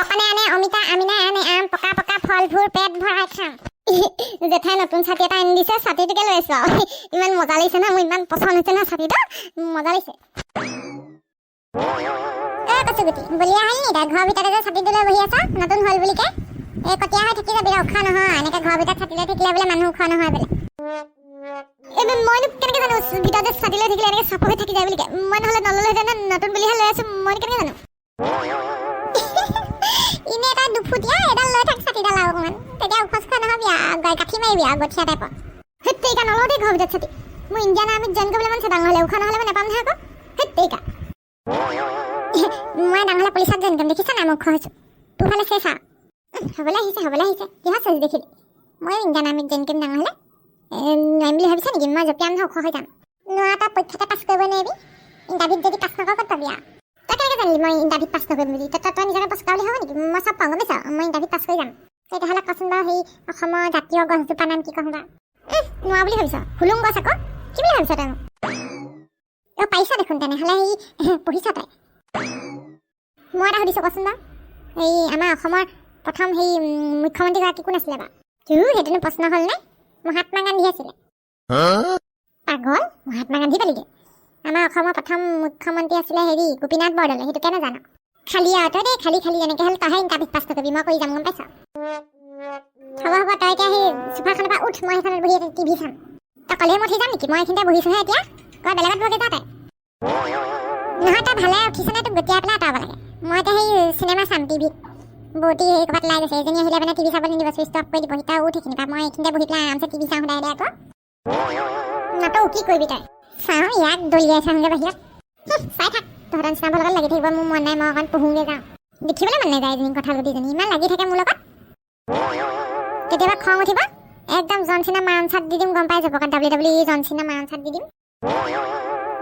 অকণে আনে অমিতা আমিনা আনে আম পকা পকা ফল ফলবোৰ পেট ভৰাই খাম। জেঠাই নতুন ছাতি এটা আনি দিছে ছাতিটোকে লৈ আছো আৰু। ইমান মজা লাগিছে নহয় মোৰ ইমান পচন্দ হৈছে নহয় ছাতিটো। মজা লাগিছে। এ কচু গুটি বলিয়া আহিল নি? তাই ঘৰৰ ভিতৰতে যে ছাতিটো লৈ বহি আছা নতুন হ'ল বুলি বুলিকে এই কটীয়া হৈ থাকি যাবি ওখ নহয় এনেকে ঘৰৰ ভিতৰত ছাতি লৈ থাকিলে বোলে মানুহ ওখ নহয় বোলে। মইনো কেনেকে জানো ভিতৰতে ছাতি লৈ থাকিলে এনেকে চাপ থাকি যায় বুলিকে মই নহ'লে নল'লোহেঁতেন ন, নতুন বুলিহে লৈ আছো মই কেনেকে জানো? ইনে এটা দুফুটীয়া এডাল লৈ থাক ছাতিডাল আৰু অকণমান তেতিয়া খোৱা নহবি আৰু কাঠি মাৰিবি আৰু গঠীয়া টাইপৰ সেই তেইকা নলওঁ দেই ঘৰৰ ভিতৰত ছাতি মোৰ ইণ্ডিয়ান আৰ্মিত জইন কৰিবলৈ মন ডাঙৰ হ'লে ওখ নহ'লে মই নাপাম নহয় আকৌ সেই তেইকা মই ডাঙৰ হ'লে পুলিচত জইন কৰিম দেখিছা নাই মই হৈছোঁ তোৰ ফালে চেঁচা হ'বলৈ আহিছে হ'বলৈ আহিছে কিহৰ চেঁচ দেখিলি মই ইণ্ডিয়ান আৰ্মিত জইন কৰিম ডাঙৰ হ'লে নোৱাৰিম বুলি ভাবিছা নেকি মই জঁপিয়াম নহয় ওখ হৈ যাম নোৱাৰা তই পৰীক্ষাতে পাছ কৰিব নোৱাৰিবি ইণ্টাৰভিউত যদি পাছ নকৰ ক'ত পাবি আৰু তই কেনেকৈ জানিলি মই ইণ্টাৰভিউত পাছ কৰিম বুলি। তই তই নিজকে পাছ কৰাবলৈ হ'ব নেকি? মই চব পাওঁ গম পাইছ? মই ইণ্টাৰভিউত পাছ কৰি যাম। তেতিয়াহ'লে কচোন বাৰু সেই অসমৰ জাতীয় গছজোপা নাম কি কওঁ বাৰু উহ, নোৱাৰা বুলি ভাবিছ? হুলুং গছ আকৌ? কি বুলি ভাবিছ তই? অ পাৰিছ দেখোন তেনেহ'লে সেই পঢ়িছ তই? মই এটা সুধিছোঁ কচোন বাৰু। এই আমাৰ অসমৰ প্ৰথম সেই মুখ্যমন্ত্ৰীগৰাকী কোন আছিলে বাৰু? তোৰ সেইটোনো প্ৰশ্ন হ'ল নে? মহাত্মা গান্ধী আছিলে। পাগল মহাত্মা গান্ধী পালিগে। আমাৰ অসমৰ প্ৰথম মুখ্যমন্ত্ৰী আছিলে হেৰি গোপীনাথ বৰদলৈ সেইটো কেনে জানো? খালি আৰু তই দেই খালি খালি এনেকৈ হ'লে তইহে ইণ্টাৰভিউত পাছ কৰিবি মই কৰি যাম গম পাইছ? হ'ব হ'ব তই এতিয়া সেই চোফাখনৰ পৰা উঠ মই সেইখনত বহি টিভি চাম। তই ক'লেই মই উঠি যাম নেকি? মই এইখিনিতে বহিছোঁহে এতিয়া। তই বেলেগত বহি যা তই নহয় তই ভালে উঠিছনে তোক গতিয়াই পেলাই আঁতৰাব লাগে। মই এতিয়া সেই চিনেমা চাম টিভিত। বৌতি সেই ক'ৰবাত ওলাই গৈছে এজনী আহিলে মানে টিভি চাবলৈ নিদিব চুইচ অফ কৰি দিব তই উঠ সেইখিনি পৰা মই এইখিনিতে বহি পেলাই আৰামছে টিভি চাওঁ সদায় সদায় আকৌ। নাটক কি কৰিবি তই? চাওঁ ইয়াক দলিয়াই চাওঁগে বাহিৰত চাই থাক তহঁতৰ নিচিনাবোৰ লগত লাগি থাকিব মোৰ মন নাই মই অকণ পঢ়োঁগে যাওঁ দেখিবলৈ মন নাযায় এজনী কথা গুটিজনী ইমান লাগি থাকে মোৰ লগত কেতিয়াবা খং উঠিব একদম জনচিনা মাৰণ চাত দি দিম গম পাই যাব ডাব্লিউ ডাব্লিউ জনচিনা মাৰণ চাত দি দিম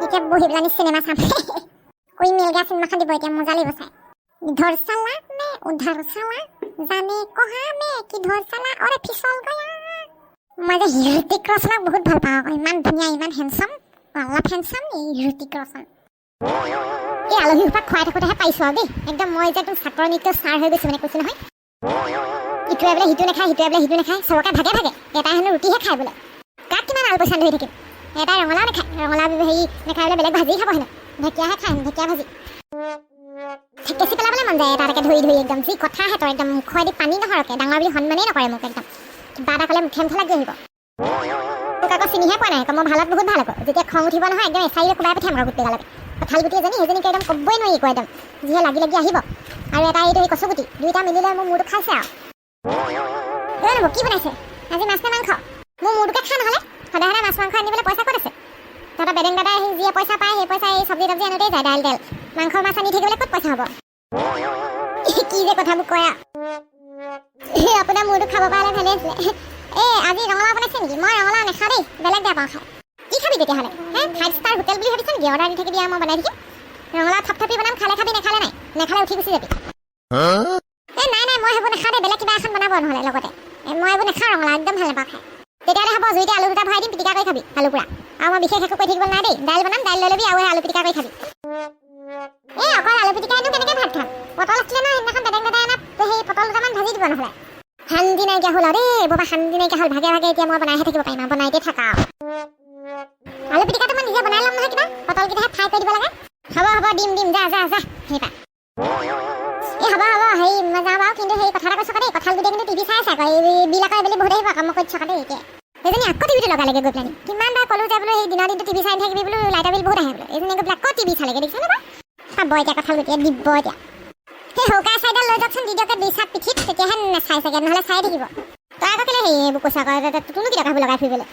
এতিয়া বহি আমি চিনেমা চাম কৈ মিলগা চিনেমাখন দিব এতিয়া মজা লাগিব চাই ইধৰ চালা মে উধাৰ চালা জানে কহা মে কিধৰ চালা অৰে ফিচল গয়া মই যে হৃতিক ৰোশনক বহুত ভাল পাওঁ ইমান ধুনীয়া ইমান হেণ্ডচাম অলপ হেণ্ডচাম এই হৃতিক ৰোশন এই আলহী সোপাক খুৱাই থাকোঁতেহে পাইছোঁ আৰু দেই একদম মই যে একদম ছাত্ৰ নৃত্য ছাৰ হৈ গৈছোঁ মানে কৈছোঁ নহয় ইটোৱে বোলে সিটো নাখায় সিটোৱে বোলে সিটো নাখায় চবকে ভাগে ভাগে এটাই হেনো ৰুটিহে খায় বোলে কাক কিমান আল পইচা ধৰি থাকিম এটাই ৰঙালাও নাখায় ৰঙালাও হেৰি নাখায় বোলে বেলেগ ভাজি খাব হেনো ঢেকীয়াহে খায় ঢেকীয়া ভাজি কেঁচি পেলাবলৈ মন যায় এটা এটাকে ধৰি ধৰি একদম যি কথা সিহঁতৰ একদম মুখেদি পানী নহৰকে ডাঙৰ বুলি সন্মানেই নকৰে মোক একদম কিবা এটা ক'লে মুখে মুখে লাগি আহিব চিনিহে পোৱা নাই আকৌ মই ভালত বহুত ভাল আকৌ। যেতিয়া খং উঠিব নহয় একদম এচাৰিৰে কোবাই পঠিয়াম আৰু গোটেই গালকে কঁঠাল গুটি এজনী সেইজনীকে একদম ক'বই নোৱাৰি একো একদম। যিহে লাগি লাগি আহিব। আৰু এটা এইটো সেই কচু গুটি দুইটা মিলিলে মোৰ মূৰটো খাইছে আৰু। এই ৰ'ব কি বনাইছে? আজি মাছ নে মাংস? মোৰ মূৰটোকে খা নহ'লে। সদায় সদায় মাছ মাংস আনিবলৈ পইচা ক'ত আছে? তহঁতৰ বেডেং দাদাই সেই যিয়ে পইচা পায় সেই পইচা এই চব্জি তব্জি আনোতেই যায় দাইল তেল। মাংস মাছ আনি থাকিবলৈ ক'ত পইচা হ'ব? কি যে কথাবোৰ কয় আৰু। আপোনাৰ মূৰটো খাব পাৰিলে ভালে আছিলে। এই আজি ৰঙালাও বনাইছে নেকি? মই ৰঙালাও নাখাওঁ দেই বেলেগ বেয়া পাওঁ খাই। কি খাবি তেতিয়াহ'লে? হে ফাইভ ষ্টাৰ হোটেল বুলি ভাবিছ নেকি? অৰ্ডাৰ দি থাকিবি মই বনাই থাকিম ৰঙালাও থপথপি বনাম খালে খাবি নাখালে নাই? নাখালে উঠি গুচি যাবি। এই নাই নাই মই সেইবোৰ নাখাওঁ দেই বেলেগ কিবা এখন বনাব নহ'লে লগতে। মই এইবোৰ নাখাওঁ ৰঙালাও একদম ভাল নাপাওঁ খাই। তেতিয়াহ'লে হ'ব জুইতে আলু দুটা ভৰাই দিম পিটিকা কৰি খাবি আলু পুৰা। আৰু মই বিশেষ একো কৰি থাকিব নাই দেই। দাইল বনাম দাইল লৈ ল'বি আৰু আলু পিটিকা কৰি খাবি। এই অকল আলু পিটিকাইনো কেনেকৈ ভাত খাম? পটল আছিলে নহয় সেইদিনাখন বেলেগ বেদাই অনা সেই পটল দুটামান ভাজি দিব নহ'লে। শান্তি নাইকিয়া হ'ল আৰু দেই বৰ শান্তি নাইকিয়া হ'ল ভাগে ভাগে এতিয়া মই বনাইহে থাকিব পাৰিম আৰু বনাইতে থাকা আলু পিটিকাটো মই নিজে বনাই ল'ম নহয় কিবা পটলকেইটাহে ফ্ৰাই কৰি দিব লাগে। হ'ব হ'ব দিম দিম যা যা যা সেইপা এই হ'ব হ'ব হেৰি মই যাওঁ বাৰু কিন্তু সেই কথা এটা কৈছোঁ দেই কঁঠাল গুটিয়ে কিন্তু টিভি চাই আছে আকৌ এই বিলাকৰ এইবেলি বহুত আহিব আকৌ মই কৈ থকা দেই এতিয়া। সেইজনী আকৌ টিভিটো লগালেগে গৈ পেলাই কিমান বাৰ ক'লো যে বোলো সেই দিনৰ দিনটো টিভি চাই থাকিবি বোলো লাইটৰ বিল বহুত আহে বোলো এইজনী গৈ পেলাই আকৌ টিভি চালেগে দেখিছনে বাৰু? চাব এতিয়া কঁঠাল গুটিয়ে দিব এতিয়া। সেই সৌকা চাইডাল লৈ যাওকচোন দুই চাপ পিঠিত তেতিয়াহে নাচাই চাগে নহ'লে চাই থাকিব। তই আকৌ কেলে হেৰি এইবোৰ কৈছ আকৌ তোনো কি দৰকাৰ লগাই ফুৰিবলৈ?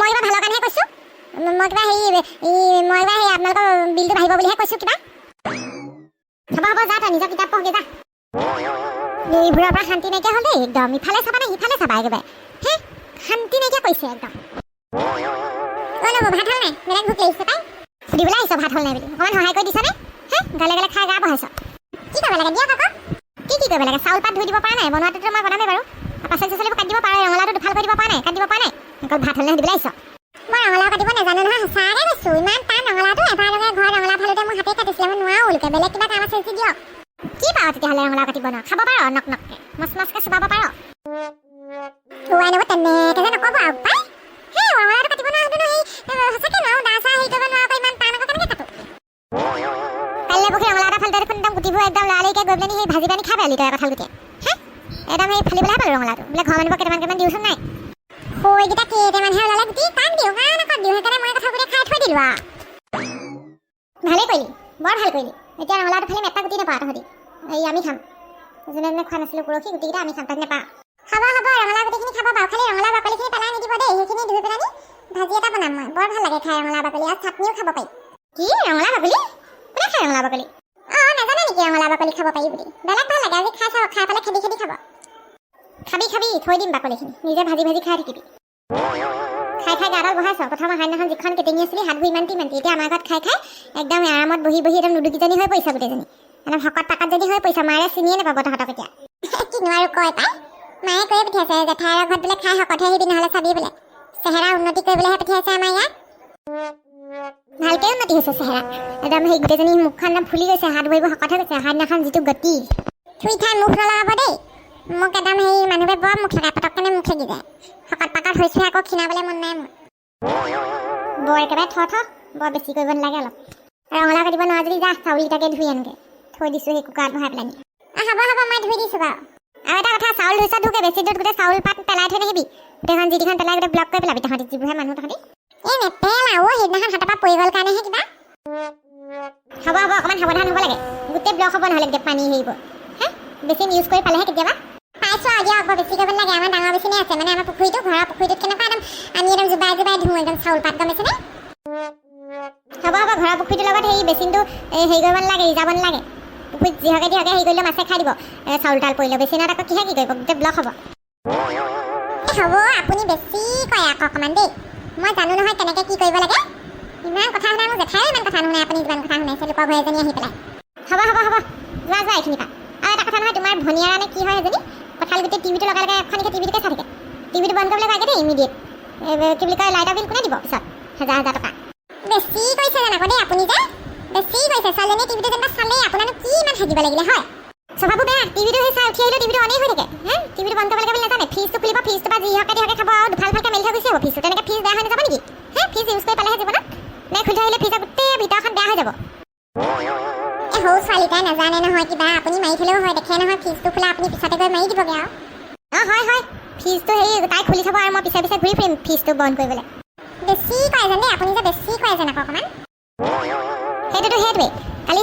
মই কিবা ভালৰ কাৰণেহে কৈছোঁ। মই কিবা হেৰি মই কিবা সেই আপোনালোকৰ বিলটো বাঢ়িব বুলিহে কৈছোঁ কিবা। হ'ব হ'ব যা তই নিজৰ কিতাপ পঢ়গে যা। এইবোৰৰ পৰা শান্তি নাইকিয়া হ'ল দেই একদম। ইফালে চাবা নে সিফালে চাবা একেবাৰে। হে শান্তি নাইকিয়া কৰিছে একদম। অ' নবৌ ভাত হ'ল নাই? বেলেগ ভোক লাগিছে পাই। সুধিবলৈ আহিছ ভাত হ'ল নাই বুলি। অকণমান সহায় কৰি দিছনে? হে গালে গালে খাই গা বহাইছ। কৰিব লাগে দিয়ক আকৌ কি কি কৰিব লাগে? চাউল পাত ধুই দিব পৰা নাই বনোৱাটোতো মই বনামেই বাৰু। পাচলি চাচলিবোৰ কাটি দিব ৰঙালাওটো দুফাল কৰি দিব পৰা নাই কাটি দিব পৰা নাই। অকল ভাত হ'লে সুধিবলৈ আহিছ। মই ৰঙালাও কাটিব নাজানো নহয় সঁচাকৈ কৈছোঁ ইমান টান ৰঙালাওটো এবাৰ লগে ঘৰত ৰঙালাও ফালোতে মোৰ হাতে কাটিছিলে মই নোৱাৰো বেলেগ কিবা কাম আছে যদি দিয়ক। কি পাৰ তেতিয়াহ'লে ৰঙালাও কাটিব নোৱাৰ খাব পাৰ নক নককৈ মচ মচকৈ চুবাব পাৰ। ফালিতে দেখোন একদম গুটিবোৰ একদম লৰালৰিকৈ গৈ পেলাই সেই ভাজি পানী খাই পেলালি তই কঁঠাল গুটিয়ে। হে? একদম সেই ফালি পেলাই পালোঁ ৰঙালাওটো। বোলে ঘৰৰ মানুহবোৰক কেইটামান কেইটামান দিওঁচোন নাই। সৈকেইটা কেইটামানহে ওলালে গুটি তাক দিওঁ? কাৰণ আকৌ দিওঁ? সেইকাৰণে মই কঁঠাল গুটি খাই থৈ দিলোঁ আৰু। ভালেই কৰিলি বৰ ভাল কৰিলি। এতিয়া ৰঙালাওটো ফালি এটা গুটি নাপাওঁ তহঁতি। এই আমি খাম। যোনে যোনে খোৱা নাছিলোঁ পৰহি গুটিকেইটা আমি খাম তাক নাপাওঁ। খাব খাব ৰঙালাও গুটিখিনি খাব বাৰু। খালি ৰঙালাও বাকলিখিনি পেলাই নিদিব দেই সেইখিনি ধুই পেলাই ভাজি এটা বনাম মই। বৰ ভাল লাগে খাই ৰঙালাও বাকলি আৰু চাটনিও খাব পাৰি। কি? ৰঙালাও বাকলি? কোনে খায় ৰঙালাও বাকলি? নেকি ৰঙালাও বাকলি খাব পাৰি বুলি। বেলেগ ভাল লাগে আজি খাই চাওঁ খাই পেলাই খেদি খেদি খাব। খাবি খাবি থৈ দিম বাকলিখিনি নিজে ভাজি ভাজি খাই থাকিবি। খাই খাই গাডাল বহাইছ প্ৰথম অহা দিনাখন যিখন কেটেঙি আছিলি হাতবোৰ ইমানটি ইমানটি এতিয়া আমাৰ ঘৰত খাই খাই একদম আৰামত বহি বহি একদম লুডুকিজনী হৈ পৰিছে গোটেইজনী। মানে ভকত পাকত যদি হৈ পৰিছে মাৰে চিনিয়ে নাপাব তহঁতক এতিয়া। কিনো আৰু কয় পাই? মায়ে কৈয়ে পঠিয়াইছে জেঠাইৰ ঘৰত বোলে খাই শকতহে আহিবি নহ'লে চাবি বোলে। চেহেৰা উন্নতি কৰিবলৈহে পঠিয়াইছে আমাৰ ইয়াত। ভালকৈ উন্নতি হৈছে চেহেৰা। একদম সেই গোটেইজনী মুখখন ফুলি গৈছে হাত ভৰিবোৰ শকত হৈ গৈছে অহা দিনাখন যিটো গতি। থুই ঠাই মুখ নলগাব দেই। মোক একদম সেই মানুহবোৰে বৰ মুখ লগাই পটককেনে মুখ লাগি যায়। শকত পাকত হৈছে আকৌ খীণাবলৈ মন নাই মোৰ। বৰ একেবাৰে থ থ বৰ বেছি কৰিব নালাগে অলপ। ৰঙালাও কাটিব নোৱাৰ যদি যা চাউলকেইটাকে ধুই আনগে। থৈ দিছোঁ সেই কুকাৰত ভৰাই পেলাই হ'ব হ'ব মই ধুই দিছোঁ বাৰু। আৰু এটা কথা চাউল ধুইছ ধুকে বেছি দূৰত গোটেই চাউল পাত পেলাই থৈ নাহিবি। গোটেইখন যিটিখন পেলাই গোটেই ব্লক কৰি পেলাবি তহঁতি যিবোৰহে মানুহ তহঁতি এই নেপেলাও অ' সেইদিনাখন হাতৰ পৰা পৰি গ'ল কাৰণেহে কিবা। হ'ব হ'ব অকণমান সাৱধান হ'ব লাগে। গোটেই ব্লক হ'ব নহ'লে গোটেই পানী হেৰিবোৰ হে? বেছি ইউজ কৰি পালেহে কেতিয়াবা। পাইছোঁ আৰু বৰ বেছি কৰিব নালাগে। আমাৰ ডাঙৰ বেছিনে আছে। মানে আমাৰ পুখুৰীটো ঘৰৰ পুখুৰীটোত কেনেকুৱা একদম আমি একদম জোবাই জোবাই ধুওঁ একদম চাউল পাত গম পাইছেনে? হ'ব হ'ব ঘৰৰ পুখুৰীটোৰ লগত সেই বেচিনটো হেৰি কৰিব নালাগে ৰিজাব নালাগে। পুখুৰীত যিহকে যিহকে হেৰি কৰিলে মাছে খাই দিব। চাউল তাউল পৰিলে বেচিনত আকৌ কিহে কি কৰিব? গোটেই ব্লক হ'ব। হ'ব আপুনি বেছি কয় আকৌ অকণমান দেই। মই জানো নহয় কেনেকৈ কি কৰিব লাগে। ইমান কথা শুনাই মোৰ জেঠাইও ইমান কথা নুশুনাই আপুনি যিমান কথা শুনাইছে লোকৰ ঘৰ এজনী আহি পেলাই। হ'ব হ'ব হ'ব যোৱা যোৱা এইখিনি পৰা। আৰু এটা কথা নহয় তোমাৰ ভনীয়াৰা নে কি হয় এজনী কঁঠাল গোটেই টিভিটো লগাই এখনকে টিভিটোকে চাই থাকে। টিভিটো বন্ধ কৰিবলৈ কয়গে দেই ইমিডিয়েট কি বুলি কয় লাইটৰ বিল কোনে দিব পিছত? হাজাৰ হাজাৰ টকা। বেছি কৈছে যেন আকৌ দেই আপুনি যে বেছি কৈছে। ছোৱালীজনীয়ে টিভিটো যেনিবা চালেই আপোনাৰনো কি ইমান থাকিব লাগিলে হয়? স্বভাৱো বেয়া টিভিটো সেই চাই উঠি আহিলেও টিভিটো অনেই হৈ থাকে। হে? টিভিটো বন্ধ কৰিব লাগে বুলি নাজানে ফ্ৰিজটো খুলিব ফ্ৰিজটো পৰা যিহকে যিহকে খাব আৰু দুফাল ফালকৈ মেলি থৈ গুচি আহিব ফ্ৰিজটো তেনেকৈ ফ্ৰিজ বেয়া হৈ নাযাব নেকি? হে? ফ্ৰিজ ইউজ কৰি পালেহে জীৱনত। নে খুলি থৈ আহিলে ফ্ৰিজৰ গোটেই ভিতৰখন বেয়া হৈ যাব। এই সৰু ছোৱালীটাই নাজানে নহয় কিবা আপুনি মাৰি থলেও হয় দেখে নহয় ফ্ৰিজটো খোলা আপুনি পিছতে গৈ মাৰি দিবগৈ আৰু। অঁ হয় হয়। ফ্ৰিজটো হেৰি তাই খুলি থ'ব আৰু মই পিছে পিছে ঘূৰি ফুৰিম ফ্ৰিজটো বন্ধ কৰিবলৈ। বেছি কয় যেন দেই আপুনি যে বেছি কয় যেন আকৌ অকণমান।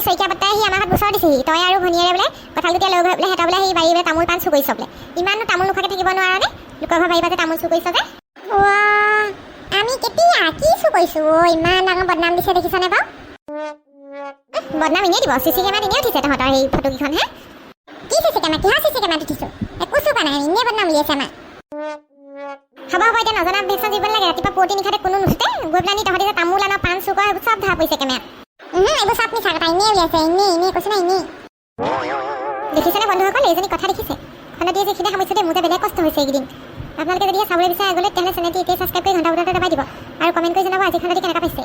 শইকীয়া বৰ্তাই আহি আমাৰ ঘৰত গোচৰ দিছেহি। তই আৰু ভনীয়েৰে বোলে কঁঠাল গুটিয়ে লৈ গৈ বোলে সিহঁতৰ বোলে সেই বাৰী বোলে তামোল পাণ চুৰ কৰিছ বোলে। ইমাননো তামোল নোখোৱাকৈ থাকিব নোৱাৰা নে? লোকৰ ঘৰ বাৰীৰ পৰা যে তামোল চুৰ কৰিছ যে। আমি কেতিয়া কি চুৰ কৰিছোঁ? অ' ইমান ডাঙৰ বদনাম দিছে দেখিছনে বাৰু? বদনাম এনেই দিব। চি চি কেমেৰাত এনেই উঠিছে তহঁতৰ সেই ফটোকেইখন হে? কি চি চি কেমেৰা কিহৰ চি চি কেমেৰাত উঠিছোঁ? একো চুৰ কৰা নাই এনেই বদনাম উলিয়াইছে আমাৰ। হ'ব হ'ব এতিয়া নজনা ভেকচিন দিব নালাগে ৰাতিপুৱা পুৱতি নিশাতে কোনো নুঠোতে গৈ পেলাই নি তহঁতি যে তামোল আন পাণ চুৰ কৰা সেইবোৰ চব ধৰা পৰিছে কেমেৰাত। এইবোৰ চব মিছা কথা এনেই উলিয়াইছে এনেই এনেই কৈছে না। এনেই দেখিছেনে বন্ধুসকল এইজনী কথা দেখিছে। খনটিয়ে যিখিনি সামৰিছোঁ দেই মোৰ যে বেলেগ কষ্ট হৈছে এইকেইদিন। আপোনালোকে যদি চাবলৈ বিচাৰে আগলৈ তেতিয়াহ'লে চেনেলটি এতিয়া ছাবস্ক্ৰাইব কৰি ঘণ্টা বজাতে দবাই দিব আৰু কমেণ্ট কৰি জনাব আজি খনটি কেনেকুৱা পাইছে।